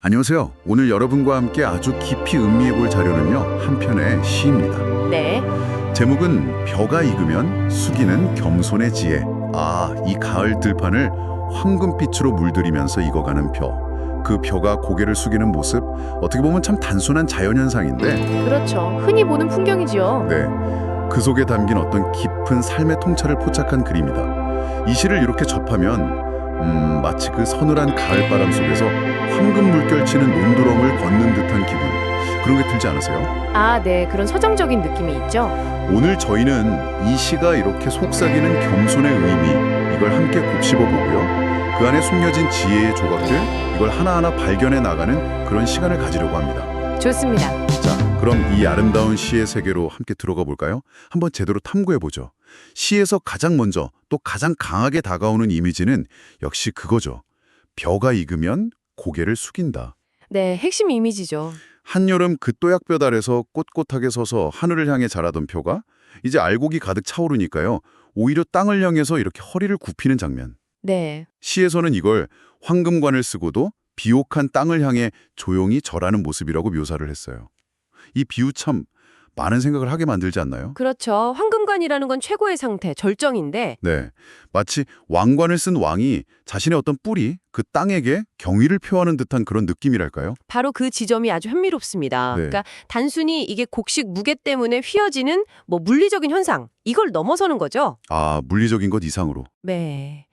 안녕하세요. 오늘 여러분과 함께 아주 깊이 음미해 볼 자료는요. 한 편의 시입니다. 네, 제목은 벼가 익으면 숙이는 겸손의 지혜. 아, 이 가을 들판을 황금빛으로 물들이면서 익어가는 벼. 그 벼가 고개를 숙이는 모습, 어떻게 보면 참 단순한 자연현상인데, 그렇죠. 흔히 보는 풍경이지요. 네, 그 속에 담긴 어떤 깊은 삶의 통찰을 포착한 글입니다. 이 시를 이렇게 접하면 음, 마치 그 서늘한 가을바람 속에서 황금 물결 치는 논두렁을 걷는 듯한 기분 그런 게 들지 않으세요? 아, 네, 그런 서정적인 느낌이 있죠. 오늘 저희는 이 시가 이렇게 속삭이는 겸손의 의미 이걸 함께 곱씹어 보고요. 그 안에 숨겨진 지혜의 조각들 이걸 하나하나 발견해 나가는 그런 시간을 가지려고 합니다. 좋습니다. 자, 그럼 이 아름다운 시의 세계로 함께 들어가 볼까요? 한번 제대로 탐구해 보죠. 시에서 가장 먼저 또 가장 강하게 다가오는 이미지는 역시 그거죠. 벼가 익으면 고개를 숙인다. 네, 핵심 이미지죠. 한여름 그 또약볕 아래서 꼿꼿하게 서서 하늘을 향해 자라던 표가 이제 알곡이 가득 차오르니까요. 오히려 땅을 향해서 이렇게 허리를 굽히는 장면. 네, 시에서는 이걸 황금관을 쓰고도 비옥한 땅을 향해 조용히 절하는 모습이라고 묘사를 했어요. 이 비유 참 많은 생각을 하게 만들지 않나요? 그렇죠. 황금관이라는 건 최고의 상태, 절정인데, 네. 마치 왕관을 쓴 왕이 자신의 어떤 뿌리, 그 땅에게 경의를 표하는 듯한 그런 느낌이랄까요? 바로 그 지점이 아주 현미롭습니다. 네. 그러니까 단순히 이게 곡식 무게 때문에 휘어지는 뭐 물리적인 현상, 이걸 넘어서는 거죠. 아, 물리적인 것 이상으로. 네.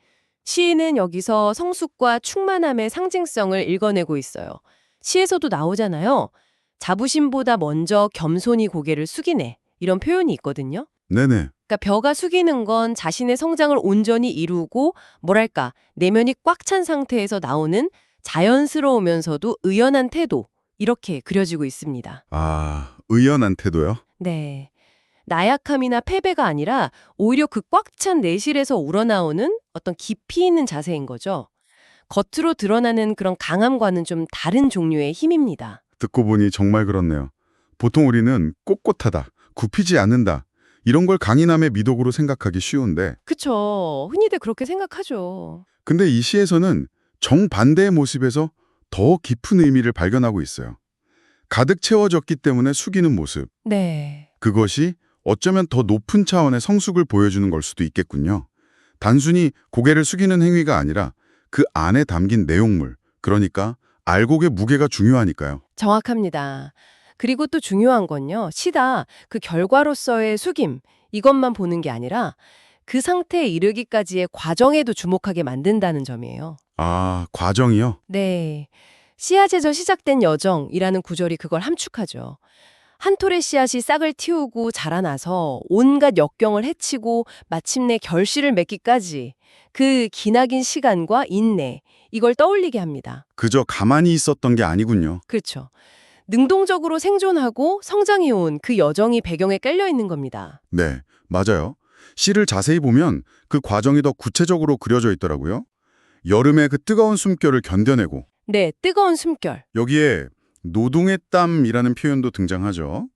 시인은 여기서 성숙과 충만함의 상징성을 읽어내고 있어요. 시에서도 나오잖아요. 자부심보다 먼저 겸손히 고개를 숙이네. 이런 표현이 있거든요. 네네. 그러니까 벼가 숙이는 건 자신의 성장을 온전히 이루고 뭐랄까 내면이 꽉 찬 상태에서 나오는 자연스러우면서도 의연한 태도 이렇게 그려지고 있습니다. 아, 의연한 태도요? 네. 나약함이나 패배가 아니라 오히려 그 꽉 찬 내실에서 우러나오는 어떤 깊이 있는 자세인 거죠. 겉으로 드러나는 그런 강함과는 좀 다른 종류의 힘입니다. 듣고 보니 정말 그렇네요. 보통 우리는 꼿꼿하다, 굽히지 않는다, 이런 걸 강인함의 미덕으로 생각하기 쉬운데, 그쵸. 흔히들 그렇게 생각하죠. 근데 이 시에서는 정반대의 모습에서 더 깊은 의미를 발견하고 있어요. 가득 채워졌기 때문에 숙이는 모습. 네. 그것이 어쩌면 더 높은 차원의 성숙을 보여주는 걸 수도 있겠군요. 단순히 고개를 숙이는 행위가 아니라 그 안에 담긴 내용물, 그러니까 알곡의 무게가 중요하니까요. 정확합니다. 그리고 또 중요한 건요. 시다 그 결과로서의 숙임 이것만 보는 게 아니라 그 상태에 이르기까지의 과정에도 주목하게 만든다는 점이에요. 아, 과정이요? 네. 씨앗에서 시작된 여정이라는 구절이 그걸 함축하죠. 한 톨의 씨앗이 싹을 틔우고 자라나서 온갖 역경을 헤치고 마침내 결실을 맺기까지 그 기나긴 시간과 인내 이걸 떠올리게 합니다. 그저 가만히 있었던 게 아니군요. 그렇죠. 능동적으로 생존하고 성장해온 그 여정이 배경에 깔려 있는 겁니다. 네, 맞아요. 시를 자세히 보면 그 과정이 더 구체적으로 그려져 있더라고요. 여름의 그 뜨거운 숨결을 견뎌내고 네, 뜨거운 숨결. 여기에 노동의 땀이라는 표현도 등장하죠.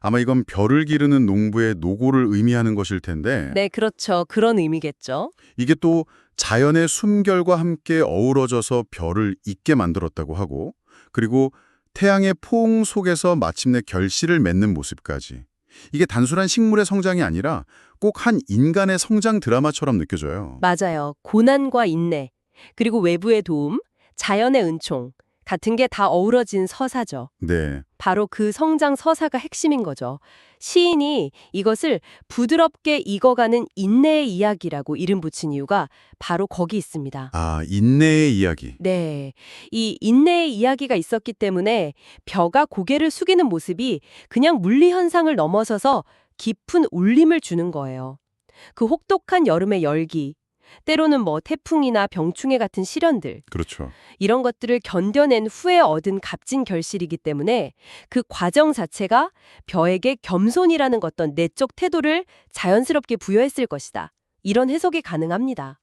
아마 이건 별을 기르는 농부의 노고를 의미하는 것일 텐데 네, 그렇죠. 그런 의미겠죠. 이게 또 자연의 숨결과 함께 어우러져서 별을 잊게 만들었다고 하고 그리고 태양의 포옹 속에서 마침내 결실을 맺는 모습까지 이게 단순한 식물의 성장이 아니라 꼭 한 인간의 성장 드라마처럼 느껴져요. 맞아요. 고난과 인내, 그리고 외부의 도움, 자연의 은총 같은 게 다 어우러진 서사죠. 네, 바로 그 성장 서사가 핵심인 거죠. 시인이 이것을 부드럽게 익어가는 인내의 이야기라고 이름 붙인 이유가 바로 거기 있습니다. 아 인내의 이야기. 네. 이 인내의 이야기가 있었기 때문에 벼가 고개를 숙이는 모습이 그냥 물리 현상을 넘어서서 깊은 울림을 주는 거예요. 그 혹독한 여름의 열기, 때로는 뭐 태풍이나 병충해 같은 시련들, 그렇죠. 이런 것들을 견뎌낸 후에 얻은 값진 결실이기 때문에 그 과정 자체가 벼에게 겸손이라는 어떤 내적 태도를 자연스럽게 부여했을 것이다. 이런 해석이 가능합니다.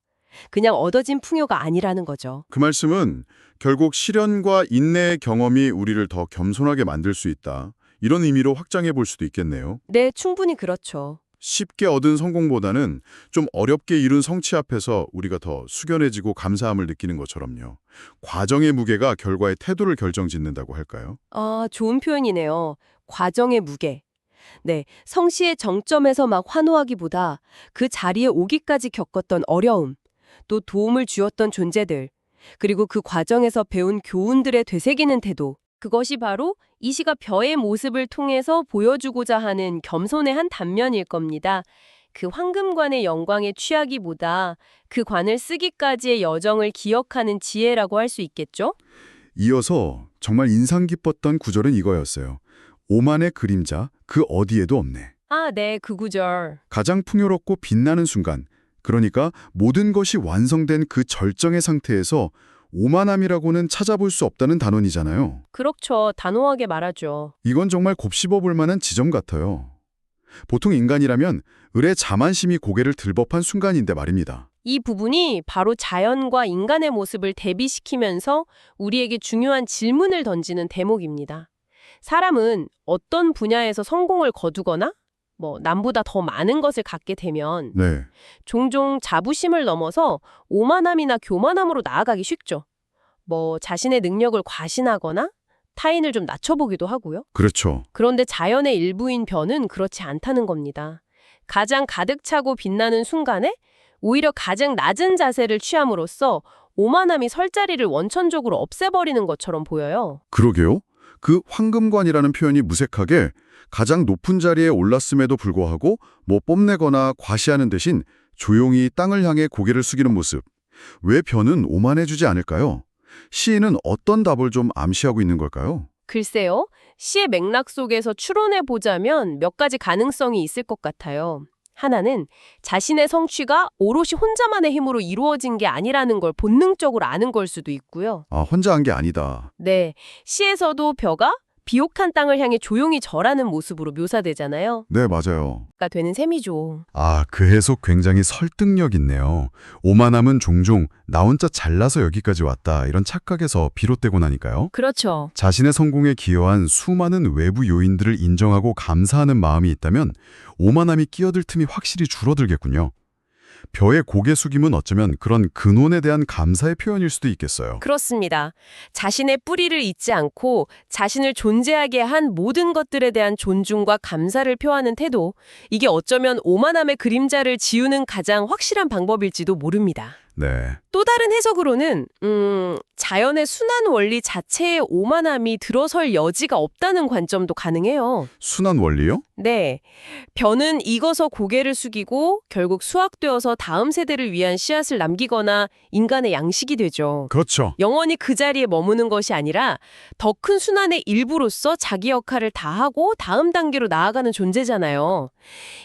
그냥 얻어진 풍요가 아니라는 거죠. 그 말씀은 결국 시련과 인내의 경험이 우리를 더 겸손하게 만들 수 있다. 이런 의미로 확장해 볼 수도 있겠네요. 네, 충분히 그렇죠. 쉽게 얻은 성공보다는 좀 어렵게 이룬 성취 앞에서 우리가 더 숙연해지고 감사함을 느끼는 것처럼요. 과정의 무게가 결과의 태도를 결정짓는다고 할까요? 아, 좋은 표현이네요. 과정의 무게. 네, 성씨의 정점에서 막 환호하기보다 그 자리에 오기까지 겪었던 어려움, 또 도움을 주었던 존재들, 그리고 그 과정에서 배운 교훈들에 되새기는 태도. 그것이 바로 이 시가 벼의 모습을 통해서 보여주고자 하는 겸손의 한 단면일 겁니다. 그 황금관의 영광에 취하기보다 그 관을 쓰기까지의 여정을 기억하는 지혜라고 할 수 있겠죠? 이어서 정말 인상 깊었던 구절은 이거였어요. 오만의 그림자 그 어디에도 없네. 아, 네, 그 구절. 가장 풍요롭고 빛나는 순간, 그러니까 모든 것이 완성된 그 절정의 상태에서 오만함이라고는 찾아볼 수 없다는 단원이잖아요. 그렇죠. 단호하게 말하죠. 이건 정말 곱씹어 볼 만한 지점 같아요. 보통 인간이라면 을의 자만심이 고개를 들법한 순간인데 말입니다. 이 부분이 바로 자연과 인간의 모습을 대비시키면서 우리에게 중요한 질문을 던지는 대목입니다. 사람은 어떤 분야에서 성공을 거두거나 뭐 남보다 더 많은 것을 갖게 되면 네. 종종 자부심을 넘어서 오만함이나 교만함으로 나아가기 쉽죠. 뭐 자신의 능력을 과신하거나 타인을 좀 낮춰보기도 하고요. 그렇죠. 그런데 자연의 일부인 변은 그렇지 않다는 겁니다. 가장 가득 차고 빛나는 순간에 오히려 가장 낮은 자세를 취함으로써 오만함이 설 자리를 원천적으로 없애버리는 것처럼 보여요. 그러게요. 그 황금관이라는 표현이 무색하게 가장 높은 자리에 올랐음에도 불구하고 뭐 뽐내거나 과시하는 대신 조용히 땅을 향해 고개를 숙이는 모습. 왜 변은 오만해주지 않을까요? 시인은 어떤 답을 좀 암시하고 있는 걸까요? 글쎄요. 시의 맥락 속에서 추론해 보자면 몇 가지 가능성이 있을 것 같아요. 하나는 자신의 성취가 오롯이 혼자만의 힘으로 이루어진 게 아니라는 걸 본능적으로 아는 걸 수도 있고요. 아, 혼자 한 게 아니다. 네, 시에서도 벼가 비옥한 땅을 향해 조용히 절하는 모습으로 묘사되잖아요. 네, 맞아요. 가 되는 셈이죠. 아, 그 해석 굉장히 설득력 있네요. 오만함은 종종 나 혼자 잘나서 여기까지 왔다 이런 착각에서 비롯되곤 하니까요. 그렇죠. 자신의 성공에 기여한 수많은 외부 요인들을 인정하고 감사하는 마음이 있다면 오만함이 끼어들 틈이 확실히 줄어들겠군요. 벼의 고개 숙임은 어쩌면 그런 근원에 대한 감사의 표현일 수도 있겠어요. 그렇습니다. 자신의 뿌리를 잊지 않고 자신을 존재하게 한 모든 것들에 대한 존중과 감사를 표하는 태도, 이게 어쩌면 오만함의 그림자를 지우는 가장 확실한 방법일지도 모릅니다. 네. 또 다른 해석으로는 음, 자연의 순환 원리 자체에 오만함이 들어설 여지가 없다는 관점도 가능해요. 순환 원리요? 네. 벼는 익어서 고개를 숙이고 결국 수확되어서 다음 세대를 위한 씨앗을 남기거나 인간의 양식이 되죠. 그렇죠. 영원히 그 자리에 머무는 것이 아니라 더 큰 순환의 일부로서 자기 역할을 다하고 다음 단계로 나아가는 존재잖아요.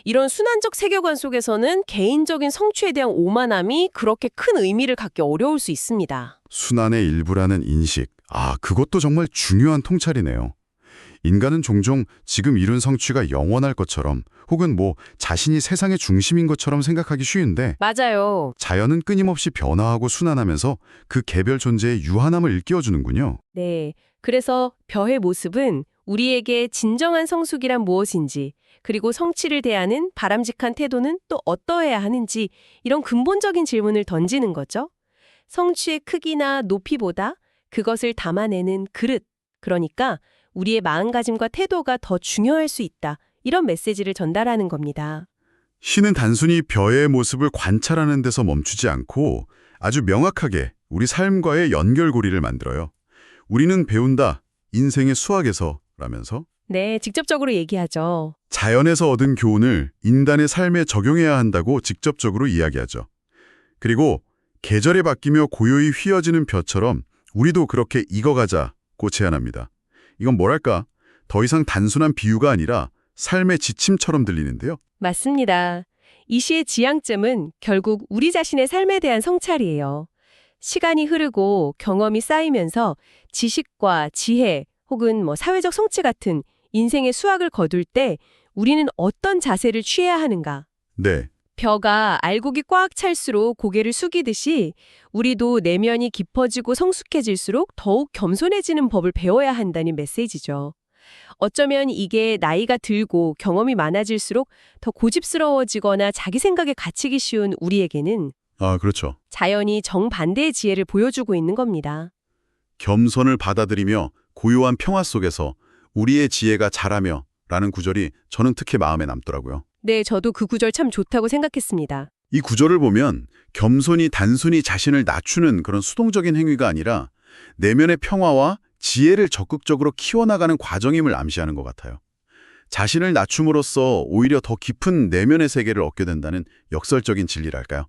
이런 순환적 세계관 속에서는 개인적인 성취에 대한 오만함이 그렇게 큰 의미를 갖기 어려울 수 있습니다. 순환의 일부라는 인식. 아, 그것도 정말 중요한 통찰이네요. 인간은 종종 지금 이룬 성취가 영원할 것처럼 혹은 뭐 자신이 세상의 중심인 것처럼 생각하기 쉬운데 맞아요. 자연은 끊임없이 변화하고 순환하면서 그 개별 존재의 유한함을 일깨워주는군요. 네. 그래서 벼의 모습은 우리에게 진정한 성숙이란 무엇인지, 그리고 성취를 대하는 바람직한 태도는 또 어떠해야 하는지, 이런 근본적인 질문을 던지는 거죠. 성취의 크기나 높이보다 그것을 담아내는 그릇, 그러니까 우리의 마음가짐과 태도가 더 중요할 수 있다. 이런 메시지를 전달하는 겁니다. 시는 단순히 벼의 모습을 관찰하는 데서 멈추지 않고 아주 명확하게 우리 삶과의 연결고리를 만들어요. 우리는 배운다. 인생의 수학에서 라면서 네, 직접적으로 얘기하죠. 자연에서 얻은 교훈을 인간의 삶에 적용해야 한다고 직접적으로 이야기하죠. 그리고 계절이 바뀌며 고요히 휘어지는 벼처럼 우리도 그렇게 익어가자고 제안합니다. 이건 뭐랄까 더 이상 단순한 비유가 아니라 삶의 지침처럼 들리는데요. 맞습니다. 이 시의 지향점은 결국 우리 자신의 삶에 대한 성찰이에요. 시간이 흐르고 경험이 쌓이면서 지식과 지혜 혹은 뭐 사회적 성취 같은 인생의 수확을 거둘 때 우리는 어떤 자세를 취해야 하는가? 네, 벼가 알곡이 꽉 찰수록 고개를 숙이듯이 우리도 내면이 깊어지고 성숙해질수록 더욱 겸손해지는 법을 배워야 한다는 메시지죠. 어쩌면 이게 나이가 들고 경험이 많아질수록 더 고집스러워지거나 자기 생각에 갇히기 쉬운 우리에게는 아, 그렇죠. 자연이 정반대의 지혜를 보여주고 있는 겁니다. 겸손을 받아들이며 고요한 평화 속에서 우리의 지혜가 자라며 라는 구절이 저는 특히 마음에 남더라고요. 네, 저도 그 구절 참 좋다고 생각했습니다. 이 구절을 보면 겸손이 단순히 자신을 낮추는 그런 수동적인 행위가 아니라 내면의 평화와 지혜를 적극적으로 키워나가는 과정임을 암시하는 것 같아요. 자신을 낮춤으로써 오히려 더 깊은 내면의 세계를 얻게 된다는 역설적인 진리랄까요?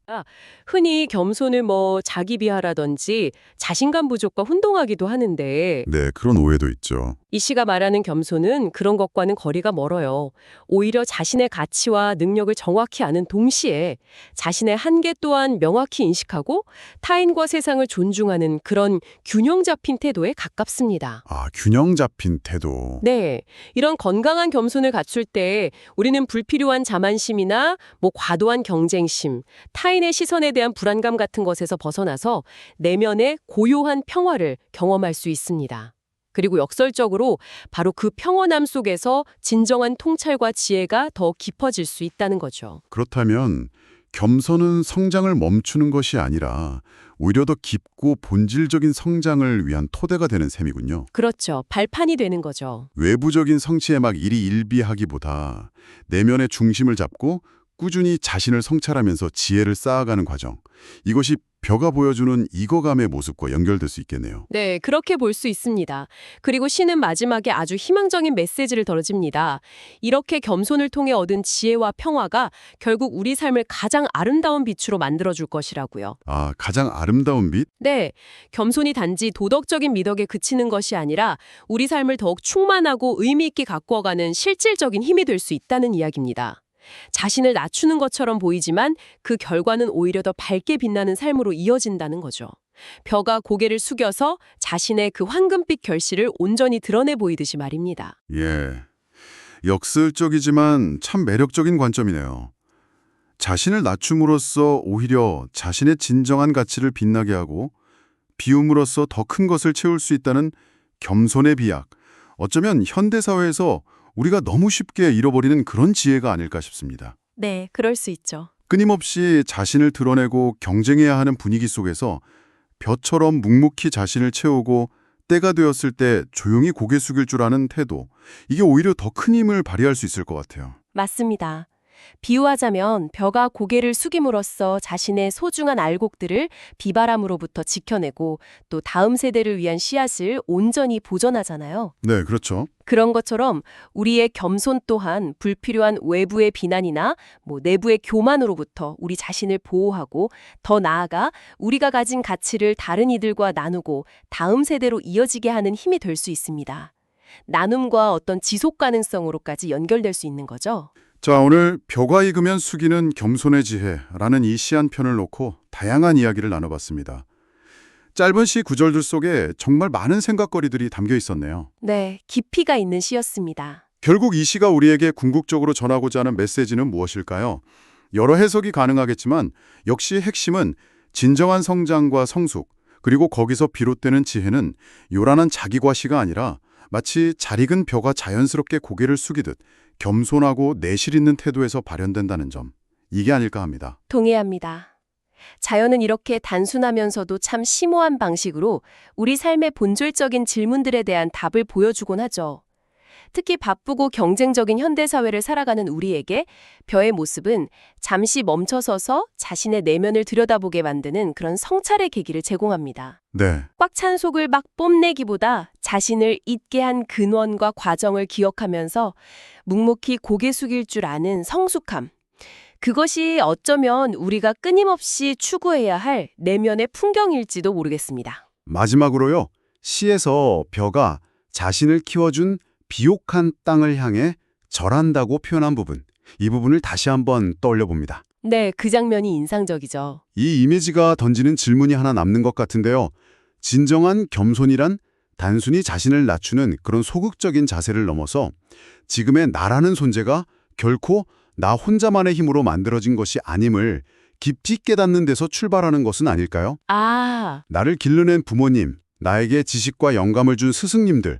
흔히 겸손을 뭐 자기 비하라든지 자신감 부족과 혼동하기도 하는데 네, 그런 오해도 있죠. 이 씨가 말하는 겸손은 그런 것과는 거리가 멀어요. 오히려 자신의 가치와 능력을 정확히 아는 동시에 자신의 한계 또한 명확히 인식하고 타인과 세상을 존중하는 그런 균형 잡힌 태도에 가깝습니다. 아, 균형 잡힌 태도. 네. 이런 건강한 겸손을 갖출 때 우리는 불필요한 자만심이나 뭐 과도한 경쟁심, 타인의 시선에 대한 불안감 같은 것에서 벗어나서 내면의 고요한 평화를 경험할 수 있습니다. 그리고 역설적으로 바로 그 평온함 속에서 진정한 통찰과 지혜가 더 깊어질 수 있다는 거죠. 그렇다면 겸손은 성장을 멈추는 것이 아니라 오히려 더 깊고 본질적인 성장을 위한 토대가 되는 셈이군요. 그렇죠. 발판이 되는 거죠. 외부적인 성취에 막 일희일비하기보다 내면의 중심을 잡고 꾸준히 자신을 성찰하면서 지혜를 쌓아가는 과정. 이것이 벼가 보여주는 익어감의 모습과 연결될 수 있겠네요. 네, 그렇게 볼 수 있습니다. 그리고 시는 마지막에 아주 희망적인 메시지를 덜어집니다. 이렇게 겸손을 통해 얻은 지혜와 평화가 결국 우리 삶을 가장 아름다운 빛으로 만들어줄 것이라고요. 아, 가장 아름다운 빛? 네, 겸손이 단지 도덕적인 미덕에 그치는 것이 아니라 우리 삶을 더욱 충만하고 의미 있게 가꾸어가는 실질적인 힘이 될 수 있다는 이야기입니다. 자신을 낮추는 것처럼 보이지만 그 결과는 오히려 더 밝게 빛나는 삶으로 이어진다는 거죠. 벼가 고개를 숙여서 자신의 그 황금빛 결실을 온전히 드러내 보이듯이 말입니다. 예. 역설적이지만 참 매력적인 관점이네요. 자신을 낮춤으로써 오히려 자신의 진정한 가치를 빛나게 하고 비움으로써 더 큰 것을 채울 수 있다는 겸손의 비약. 어쩌면 현대사회에서 우리가 너무 쉽게 잃어버리는 그런 지혜가 아닐까 싶습니다. 네, 그럴 수 있죠. 끊임없이 자신을 드러내고 경쟁해야 하는 분위기 속에서 벼처럼 묵묵히 자신을 채우고 때가 되었을 때 조용히 고개 숙일 줄 아는 태도. 이게 오히려 더 큰 힘을 발휘할 수 있을 것 같아요. 맞습니다. 비유하자면 벼가 고개를 숙임으로써 자신의 소중한 알곡들을 비바람으로부터 지켜내고 또 다음 세대를 위한 씨앗을 온전히 보존하잖아요. 네, 그렇죠. 그런 것처럼 우리의 겸손 또한 불필요한 외부의 비난이나 뭐 내부의 교만으로부터 우리 자신을 보호하고 더 나아가 우리가 가진 가치를 다른 이들과 나누고 다음 세대로 이어지게 하는 힘이 될 수 있습니다. 나눔과 어떤 지속 가능성으로까지 연결될 수 있는 거죠. 자, 오늘 벼가 익으면 숙이는 겸손의 지혜라는 이 시 한 편을 놓고 다양한 이야기를 나눠봤습니다. 짧은 시 구절들 속에 정말 많은 생각거리들이 담겨 있었네요. 네, 깊이가 있는 시였습니다. 결국 이 시가 우리에게 궁극적으로 전하고자 하는 메시지는 무엇일까요? 여러 해석이 가능하겠지만 역시 핵심은 진정한 성장과 성숙, 그리고 거기서 비롯되는 지혜는 요란한 자기과시가 아니라 마치 잘 익은 벼가 자연스럽게 고개를 숙이듯 겸손하고 내실 있는 태도에서 발현된다는 점. 이게 아닐까 합니다. 동의합니다. 자연은 이렇게 단순하면서도 참 심오한 방식으로 우리 삶의 본질적인 질문들에 대한 답을 보여주곤 하죠. 특히 바쁘고 경쟁적인 현대사회를 살아가는 우리에게 벼의 모습은 잠시 멈춰서서 자신의 내면을 들여다보게 만드는 그런 성찰의 계기를 제공합니다. 네, 꽉 찬 속을 막 뽐내기보다 자신을 잊게 한 근원과 과정을 기억하면서 묵묵히 고개 숙일 줄 아는 성숙함. 그것이 어쩌면 우리가 끊임없이 추구해야 할 내면의 풍경일지도 모르겠습니다. 마지막으로요. 시에서 벼가 자신을 키워준 비옥한 땅을 향해 절한다고 표현한 부분. 이 부분을 다시 한번 떠올려 봅니다. 네, 그 장면이 인상적이죠. 이 이미지가 던지는 질문이 하나 남는 것 같은데요. 진정한 겸손이란 단순히 자신을 낮추는 그런 소극적인 자세를 넘어서 지금의 나라는 존재가 결코 나 혼자만의 힘으로 만들어진 것이 아님을 깊이 깨닫는 데서 출발하는 것은 아닐까요? 아, 나를 길러낸 부모님, 나에게 지식과 영감을 준 스승님들,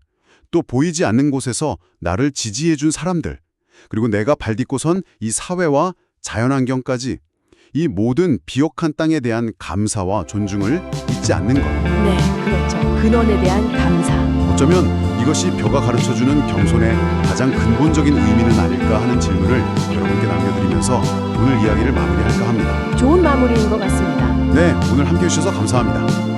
또 보이지 않는 곳에서 나를 지지해준 사람들, 그리고 내가 발딛고 선 이 사회와 자연환경까지 이 모든 비옥한 땅에 대한 감사와 존중을 잊지 않는 것. 네, 그렇죠. 근원에 대한 감사. 어쩌면 이것이 벼가 가르쳐주는 경손의 가장 근본적인 의미는 아닐까 하는 질문을 여러분께 남겨드리면서 오늘 이야기를 마무리할까 합니다. 좋은 마무리인 것 같습니다. 네, 오늘 함께해 주셔서 감사합니다.